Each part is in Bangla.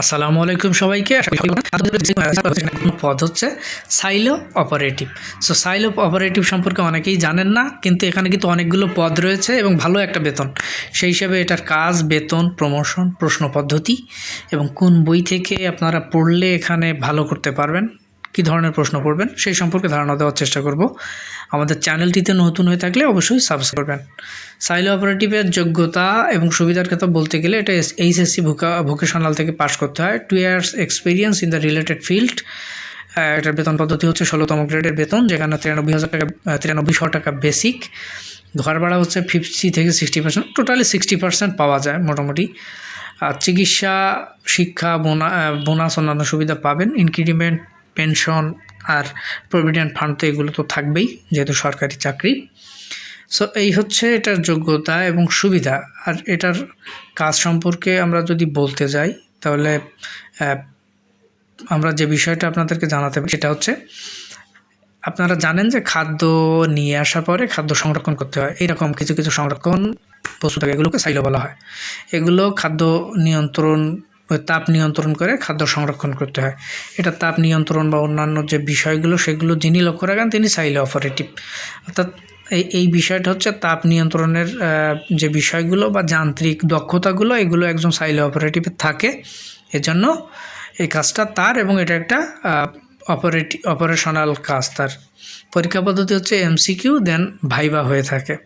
আসসালামু আলাইকুম সবাইকে। পদ হচ্ছে silo operative so silo operative সম্পর্কে অনেকেই জানেন না, কিন্তু এখানে কিন্তু অনেকগুলো পদ রয়েছে এবং ভালো একটা বেতন। সেই হিসাবে এটার কাজ, বেতন প্রমোশন প্রশ্ন পদ্ধতি এবং কোন বই থেকে আপনারা পড়লে এখানে ভালো করতে পারবেন। কী ধরনের প্রশ্ন করবেন সেই সম্পর্কে ধারণা দেওয়ার চেষ্টা করব। আমাদের চ্যানেলটিতে নতুন হয়ে থাকলে অবশ্যই সাবস্ক্রাইব করবেন। সাইলো অপারেটিভের যোগ্যতা এবং সুবিধার কথা বলতে গেলে এটা এইচএসসি ভোকা ভোকেশনাল থেকে পাশ করতে হয়। Two years experience in the related field এটার বেতন পদ্ধতি হচ্ছে ষোলোতম গ্রেডের বেতন, যেখানে তিরানব্বই হাজার টাকা তিরানব্বইশো টাকা বেসিক ঘর ভাড়া হচ্ছে ফিফটি থেকে sixty percent totally sixty percent পাওয়া যায় মোটামুটি। আর চিকিৎসা, শিক্ষা, বোনা বোনাস অন্যান্য সুবিধা পাবেন। ইনক্রিমেন্ট পেনশন আর প্রভিডেন্ট ফান্ড তো এগুলো তো থাকবেই, যেহেতু সরকারি চাকরি। সো এই হচ্ছে এটার যোগ্যতা এবং সুবিধা। আর এটার কাজ সম্পর্কে আমরা যদি বলতে যাই, তাহলে আমরা যে বিষয়টা আপনাদেরকে জানাতে পারি, সেটা হচ্ছে, আপনারা জানেন যে খাদ্য নিয়ে আসার পরে খাদ্য সংরক্ষণ করতে হয়। এরকম কিছু কিছু সংরক্ষণ বস্তু থাকে, এগুলোকে সাইলো বলা হয়। এগুলো খাদ্য নিয়ন্ত্রণ তাপ নিয়ন্ত্রণ করে খাদ্য সংরক্ষণ করতে হয়। এটা তাপ নিয়ন্ত্রণ বা অন্যান্য যে বিষয়গুলো, সেগুলো যিনি লক্ষ্য রাখেন, তিনি সাইলো অপারেটিভ। অর্থাৎ এই এই বিষয়টা হচ্ছে তাপ নিয়ন্ত্রণের যে বিষয়গুলো বা যান্ত্রিক দক্ষতাগুলো, এগুলো একজন সাইলো অপারেটিভের থাকে। এজন্য এই কাজটা তার এবং এটা একটা অপারেটি, অপারেশনাল কাজ তার। পরীক্ষা পদ্ধতি হচ্ছে এমসিকিউ দেন ভাইবা হয়ে থাকে।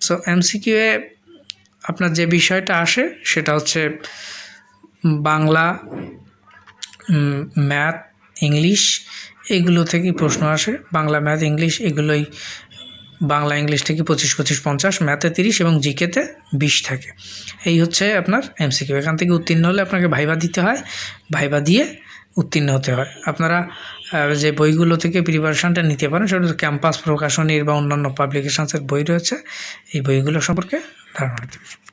সো এমসিকিউয়ে আপনার যে বিষয়টা আসে, সেটা হচ্ছে বাংলা ম্যাথ, ইংলিশ এগুলো থেকেই প্রশ্ন আসে। বাংলা, ম্যাথ, ইংলিশ এগুলোই বাংলা, ইংলিশ থেকে পঁচিশ পঁচিশ, পঞ্চাশ, ম্যাথে তিরিশ এবং জিকেতে বিশ থাকে। এই হচ্ছে আপনার এমসিকিউ। এখান থেকে উত্তীর্ণ হলে আপনাকে ভাইবা দিতে হয়। ভাইবা দিয়ে উত্তীর্ণ হতে হয়। আপনারা যে বইগুলো থেকে প্রিপারেশনটা নিতে পারেন, সেটা ক্যাম্পাস প্রকাশনীর বা অন্যান্য পাবলিকেশানসের বই রয়েছে। এই বইগুলো সম্পর্কে ধারণা দিতে